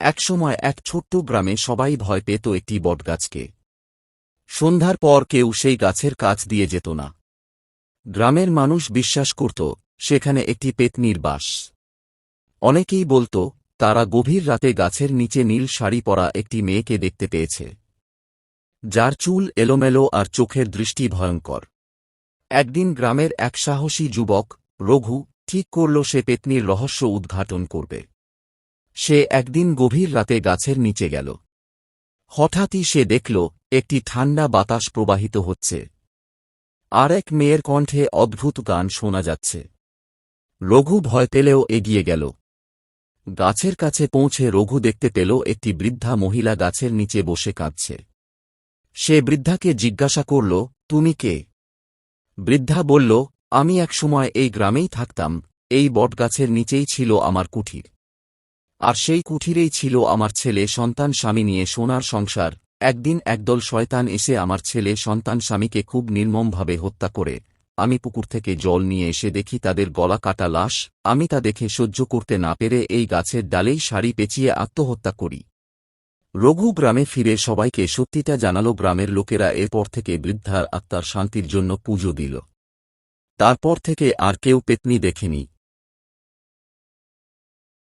একসময় এক ছোট্ট গ্রামে সবাই ভয় পেত একটি বটগাছকে। সন্ধ্যার পর কেউ সেই গাছের কাছ দিয়ে যেত না। গ্রামের মানুষ বিশ্বাস করত, সেখানে একটি পেতনির বাস। অনেকেই বলত, তারা গভীর রাতে গাছের নিচে নীল শাড়ি পরা একটি মেয়েকে দেখতে পেয়েছে। যার চুল এলোমেলো আর চোখের দৃষ্টি ভয়ঙ্কর। একদিন গ্রামের এক সাহসী যুবক, রঘু, ঠিক করল সে পেতনির রহস্য উদ্ঘাটন করবে। সে একদিন গভীর রাতে গাছের নিচে গেল। হঠাৎই সে দেখল, একটি ঠান্ডা বাতাস প্রবাহিত হচ্ছে। আর এক মেয়ের কণ্ঠে অদ্ভুত গান শোনা যাচ্ছে। রঘু ভয় পেলেও এগিয়ে গেল। গাছের কাছে পৌঁছে রঘু দেখতে পেল একটি বৃদ্ধা মহিলা গাছের নিচে বসে কাঁদছে। সে বৃদ্ধাকে জিজ্ঞাসা করল, তুমি কে? বৃদ্ধা বলল, আমি একসময় এই গ্রামেই থাকতাম, এই বটগাছের নিচেই ছিল আমার কুঠির। আর সেই কুঠিরেই ছিল আমার ছেলে সন্তান স্বামী নিয়ে সোনার সংসার। একদিন একদল শয়তান এসে আমার ছেলে সন্তান স্বামীকে খুব নির্মমভাবে হত্যা করে। আমি পুকুর থেকে জল নিয়ে এসে দেখি তাদের গলা কাটা লাশ। আমি তা দেখে সহ্য করতে না পেরে এই গাছের ডালেই শাড়ি পেঁচিয়ে আত্মহত্যা করি। রঘু গ্রামে ফিরে সবাইকে সত্যিটা জানালো গ্রামের লোকেরা এরপর থেকে বৃদ্ধার আত্মার শান্তির জন্য পুজো দিল। তারপর থেকে আর কেউ পেতনি দেখেনি।